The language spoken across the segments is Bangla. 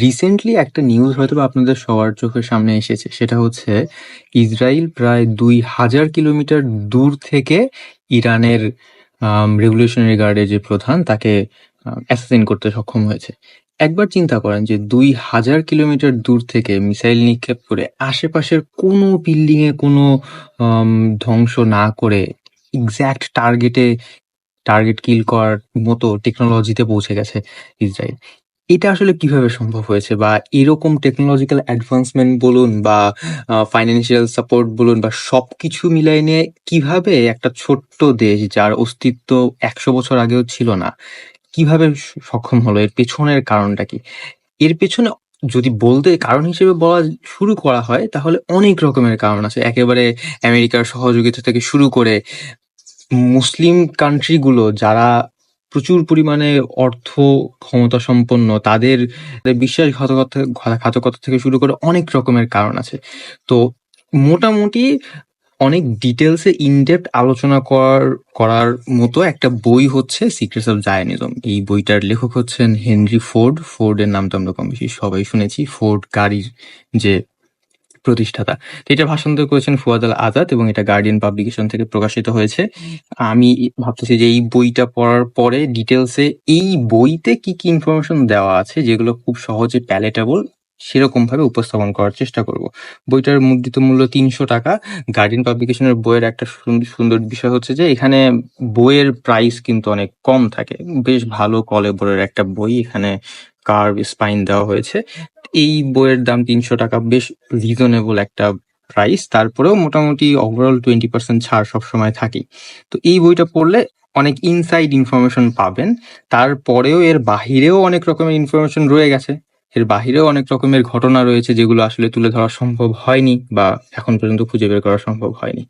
রিসেন্টলি একটা নিউজ হয়তোবা আপনাদের সবার চোখের সামনে এসেছে। সেটা হচ্ছে ইসরাইল প্রায় ২,০০০ কিলোমিটার দূর থেকে ইরানের আম রেভলিউশনারি গার্ডের যে প্রধান তাকে অ্যাসাসিন করতে সক্ষম হয়েছে। একবার চিন্তা করেন যে ২,০০০ কিলোমিটার দূর থেকে মিসাইল নিক্ষেপ করে আশেপাশের কোনো বিল্ডিংয়ে কোনো ধ্বংস না করে এক্সাক্ট টার্গেটে টার্গেট কিল করার মতো টেকনোলজিতে পৌঁছে গেছে ইসরাইল। এটা আসলে কীভাবে সম্ভব হয়েছে? বা এরকম টেকনোলজিক্যাল অ্যাডভান্সমেন্ট বলুন বা ফাইন্যান্সিয়াল সাপোর্ট বলুন বা সবকিছু মিলায় নিয়ে কীভাবে একটা ছোট্ট দেশ যার অস্তিত্ব ১০০ বছর আগেও ছিল না, কীভাবে সক্ষম হলো? এর পেছনের কারণটা কি? এর পেছনে যদি বলতে কারণ হিসেবে বলা শুরু করা হয় তাহলে অনেক রকমের কারণ আছে। একেবারে আমেরিকার সহযোগিতা থেকে শুরু করে মুসলিম কান্ট্রি গুলো যারা প্রচুর পরিমাণে অর্থ ক্ষমতা সম্পন্ন তাদের বিশ্বাসঘাতকতা, ঘাতকতা থেকে শুরু করে অনেক রকমের কারণ আছে। তো মোটামুটি অনেক ডিটেলসে এ ইন ডেপথ আলোচনা করার করার মতো একটা বই হচ্ছে 'সিক্রেটস অফ জায়নিজম'। এই বইটার লেখক হচ্ছেন হেনরি ফোর্ড। ফোর্ডের নাম তো আমরা কমবেশি সবাই শুনেছি। ফোর্ড গাড়ির যে প্রতিষ্ঠাতা। তো এটার ভাষান্তর করেছেন ফুয়াদ আল আজাদ এবং এটা গার্ডিয়ান পাবলিকেশন থেকে প্রকাশিত হয়েছে। আমি ভাবতেছি যে এই বইটা পড়ার পরে ডিটেইলস এ এই বইতে কি, কি ইনফরমেশন দেওয়া আছে যেগুলো খুব সহজে প্যালেটেবল সেরকম ভাবে উপস্থাপন করার চেষ্টা করব। বইটার মুদ্রিত মূল্য ৳৩০০ গার্ডিয়ান পাবলিকেশনের বইয়ের একটা সুন সুন্দর বিষয় হচ্ছে যে এখানে বইয়ের প্রাইস কিন্তু অনেক কম থাকে। বেশ ভালো কলেবরের একটা বই। এখানে কার্ভ স্পাইন দেওয়া হয়েছে। এই বইয়ের দাম ৳৩০০ বেশ রিজনেবল একটা প্রাইস। তারপরেও মোটামুটি ওভারঅল 20% ছাড় সবসময় থাকেই। তো এই বইটা পড়লে অনেক ইনসাইড ইনফরমেশন পাবেন। তারপরেও এর বাহিরেও অনেক রকমের ইনফরমেশন রয়ে গেছে। এর বাহিরেও অনেক রকমের ঘটনা রয়েছে যেগুলো আসলে তুলে ধরা সম্ভব হয়নি বা এখন পর্যন্ত খুঁজে বের করা সম্ভব হয়নি।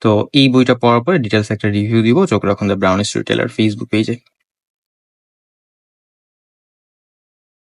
তো এই বইটা পড়ার পরে ডিটেলস একটা রিভিউ দিব। চোখ রাখুন the brown story teller Facebook পেজে।